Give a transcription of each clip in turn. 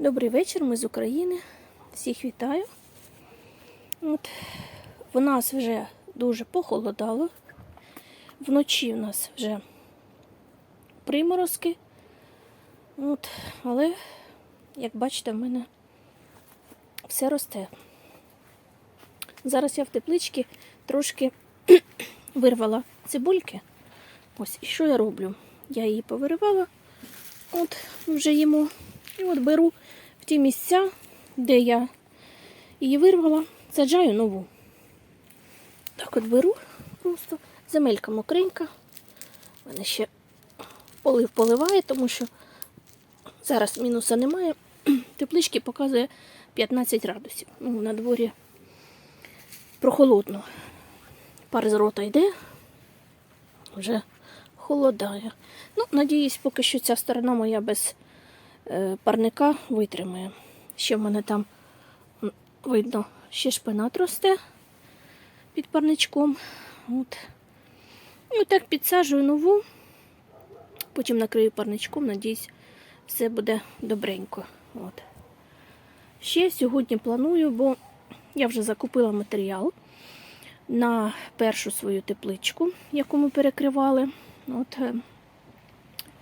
Добрий вечір, ми з України. Всіх вітаю. От, в нас вже дуже похолодало. Вночі в нас вже приморозки. От, але, як бачите, в мене все росте. Зараз я в тепличці трошки вирвала цибульки. Ось, і що я роблю? Я її повиривала, от вже їмо. І от беру ті місця, де я її вирвала, саджаю нову. Так от беру просто земелька мокренька. У мене ще полив поливає, тому що зараз мінуса немає. Теплички показує 15 градусів. Ну, на дворі прохолодно. Пар з рота йде, вже холодає. Ну, надіюсь, поки що ця сторона моя без парника витримає. Ще в мене там видно, ще шпинат росте під парничком. От. І отак підсаджую нову, потім накрию парничком, надіюсь, все буде добренько. От. Ще сьогодні планую, бо я вже закупила матеріал на першу свою тепличку, яку ми перекривали. От, е,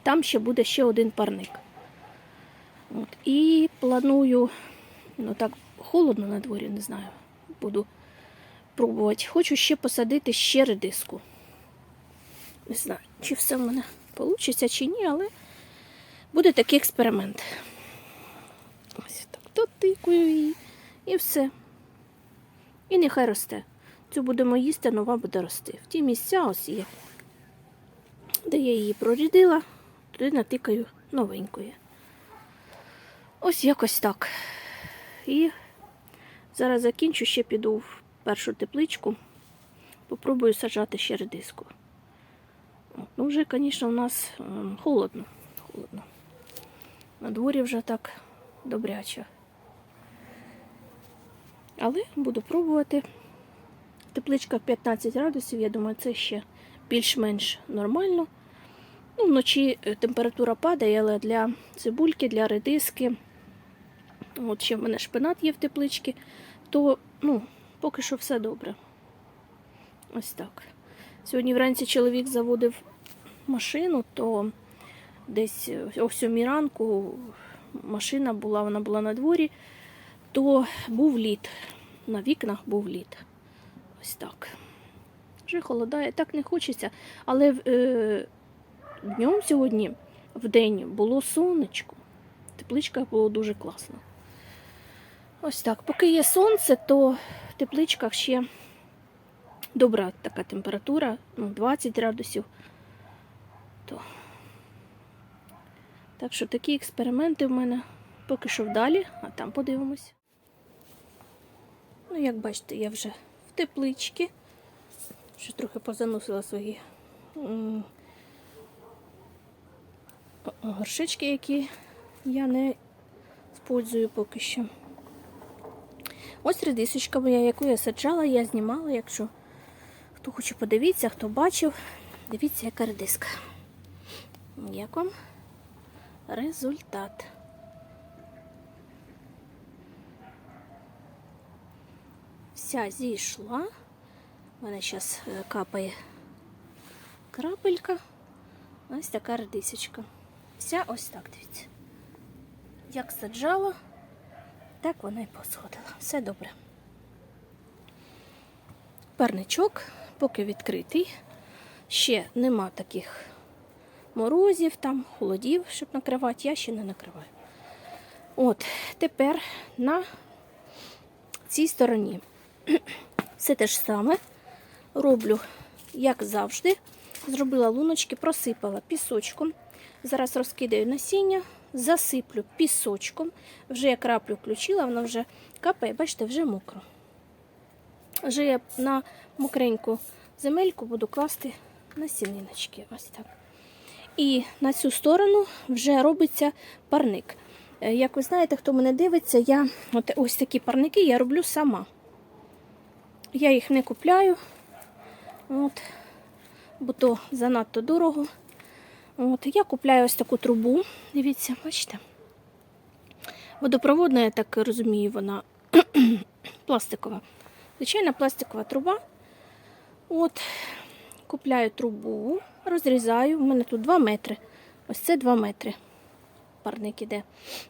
там ще буде ще один парник. От, і планую, ну так, холодно на дворі, не знаю, буду пробувати. Хочу ще посадити ще редиску. Не знаю, чи все в мене вийде, чи ні, але буде такий експеримент. Ось так дотикую її і все. І нехай росте. Цю будемо їсти, нова буде рости. В ті місця ось є, де я її прорідила, туди натикаю новенької. Ось якось так. І зараз закінчу, ще піду в першу тепличку, попробую саджати ще редиску. Ну, вже, звісно, у нас ем, холодно. холодно. На дворі вже так добряче. Але буду пробувати. Тепличка 15 градусів, я думаю, це ще більш-менш нормально. Ну, вночі е, температура падає, але для цибульки, для редиски, от ще в мене шпинат є в тепличці, то ну, поки що все добре. Ось так. Сьогодні вранці чоловік заводив машину, то десь е, о 7 ранку машина була, вона була на дворі, то був лід. На вікнах був лід. Ось так. Вже холодає, так не хочеться. Але е, днем сьогодні, в день, було сонечко. В тепличках було дуже класно. Ось так. Поки є сонце, то в тепличках ще добра така температура, ну, 20 градусів. То. Так що такі експерименти в мене поки що вдалі, а там подивимось. Ну, як бачите, я вже в тепличці. Ще трохи позаносила свої горшечки, які я не спользую поки що. Ось редисочка моя, яку я саджала, я знімала, якщо хто хоче подивитися, хто бачив, дивіться, яка редиска. Як вам результат? Вся зійшла. У мене зараз капає крапелька. Ось така редисочка. Вся ось так, дивіться. Як саджала, так вона і посходила. Все добре. Парничок поки відкритий. Ще нема таких морозів, там, холодів, щоб накривати. Я ще не накриваю. От, тепер на цій стороні все те ж саме роблю, як завжди. Зробила луночки, просипала пісочком. Зараз розкидаю насіння, засиплю пісочком. Вже я краплю включила, воно вже капає, бачите, вже мокро. Вже я на мокреньку земельку буду класти насіниночки. Ось так. І на цю сторону вже робиться парник. Е, Як ви знаєте, хто мене дивиться, я от ось такі парники я роблю сама. Я їх не купляю, от, бо то занадто дорого. От, я купляю ось таку трубу. Дивіться, бачите? Водопроводна, я так розумію, вона пластикова. Звичайна пластикова труба. От, купляю трубу, розрізаю. У мене тут 2 метри. Ось це 2 метри. Парник іде.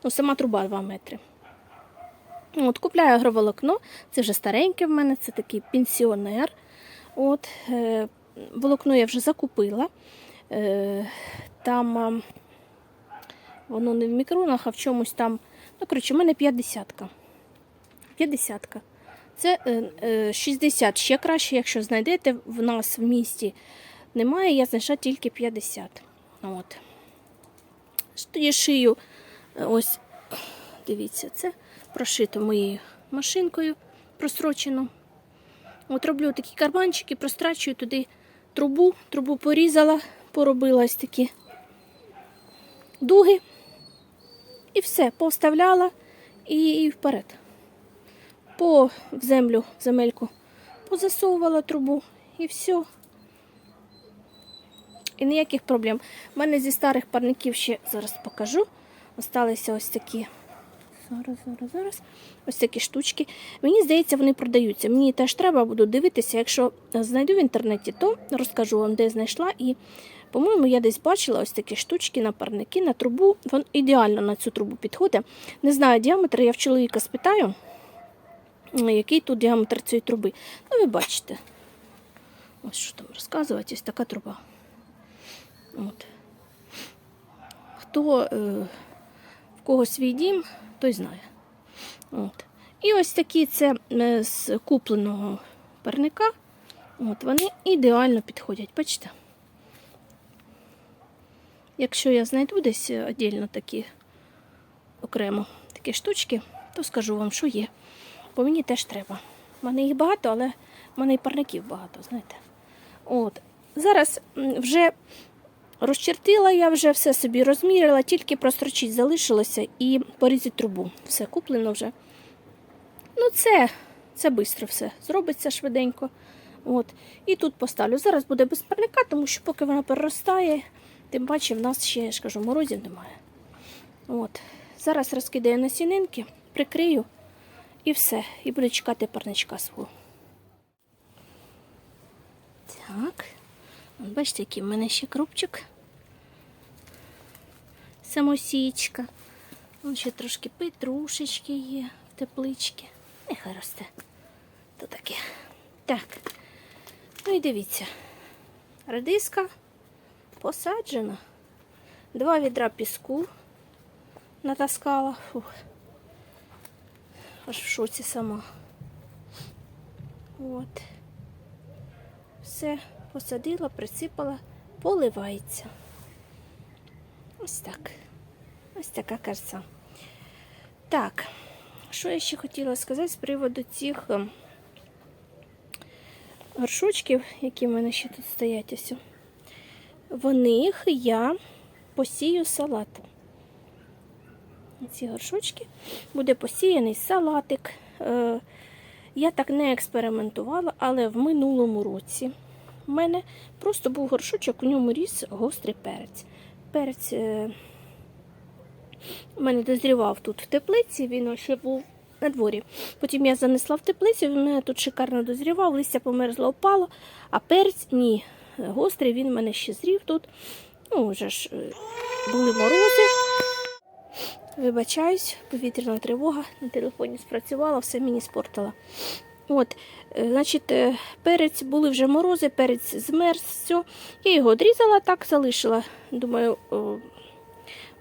Ну, сама труба 2 метри. От, купляю агроволокно. Це вже стареньке в мене, це такий пенсіонер. От, е, волокно я вже закупила. Е, там воно не в мікронах, а в чомусь там. Ну, коротше, у мене 50-ка. 50-ка. Це е, е, 60 ще краще, якщо знайдете в нас в місті. Немає, я знайшла тільки 50. От. Тоді шию, е, ось, дивіться, це прошито моєю машинкою прострочено. От роблю такі карманчики, прострачую туди трубу, трубу порізала, поробила ось такі дуги. І все, повставляла і, вперед. По в землю, в земельку позасовувала трубу і все. І ніяких проблем. У мене зі старих парників ще зараз покажу. Осталися ось такі. Зараз, зараз, зараз. Ось такі штучки. Мені здається, вони продаються. Мені теж треба, буду дивитися. Якщо знайду в інтернеті, то розкажу вам, де знайшла. І, по-моєму, я десь бачила ось такі штучки на парники, на трубу. Він ідеально на цю трубу підходить. Не знаю діаметр, я в чоловіка спитаю, який тут діаметр цієї труби. Ну, ви бачите. Ось що там розказувати, ось така труба. От. Хто е, в кого свій дім, той знає. От. І ось такі це е, з купленого парника. От, вони ідеально підходять, бачите? Якщо я знайду десь віддільно такі окремо такі штучки, то скажу вам, що є. Бо мені теж треба. У мене їх багато, але в мене і парників багато, знаєте. От. Зараз вже розчертила, я вже все собі розміряла, тільки прострочить залишилося і порізати трубу. Все куплено вже. Ну, це, це швидко все. Зробиться швиденько. От. І тут поставлю. Зараз буде без парника, тому що поки вона переростає, тим паче в нас ще, я ж кажу, морозів немає. От. Зараз розкидаю насінинки, прикрию і все. І буду чекати парничка свого. Так. Бачите, який в мене ще крупчик. Самосічка. Вон ще трошки петрушечки є в тепличці. Нехай росте. То таке. Так. Ну і дивіться. Редиска посаджена. Два відра піску натаскала. Фух. Аж в шоці сама. От. Все посадила, присипала, поливається. Ось так. Ось така краса. Так, що я ще хотіла сказати з приводу цих ем, горшочків, які в мене ще тут стоять ось. В них я посію салат. Ці горшочки буде посіяний салатик. Е, Я так не експериментувала, але в минулому році в мене просто був горшочок, у ньому ріс гострий перець. Перець е, у мене дозрівав тут в теплиці, він ще був на дворі. Потім я занесла в теплицю, він у мене тут шикарно дозрівав, листя померзло, опало, а перець ні. Гострий, він у мене ще зрів тут. Ну, вже ж е, були морози. Вибачаюсь, повітряна тривога на телефоні спрацювала, все мені спортила. От, е, значить, е, перець були вже морози, перець змерз, все. Я його одрізала, так залишила. Думаю,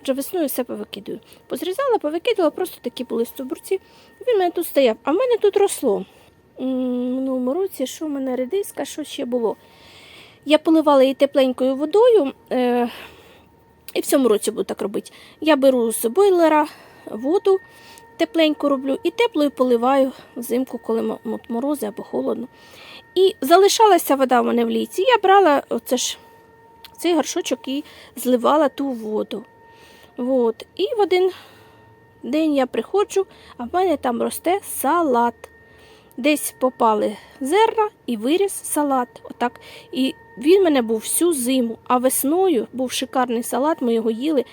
вже весною все повикидаю. Позрізала, повикидала, просто такі були стовбурці. Він мене тут стояв. А в мене тут росло. Минулому році, що в мене редиска, що ще було. Я поливала її тепленькою водою. Е, і в цьому році буду так робити. Я беру з бойлера воду, тепленьку роблю і теплою поливаю взимку, коли морози або холодно. І залишалася вода в мене в ліці. Я брала оце ж, цей горшочок і зливала ту воду. От. І в один день я приходжу, а в мене там росте салат. Десь попали зерна і виріс салат. Отак. І він мене був всю зиму, а весною був шикарний салат, ми його їли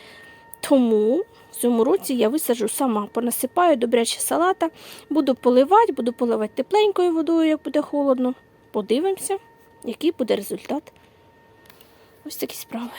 Тому в цьому році я висаджу сама, понасипаю добряче салата, буду поливати, буду поливати тепленькою водою, як буде холодно. Подивимося, який буде результат. Ось такі справи.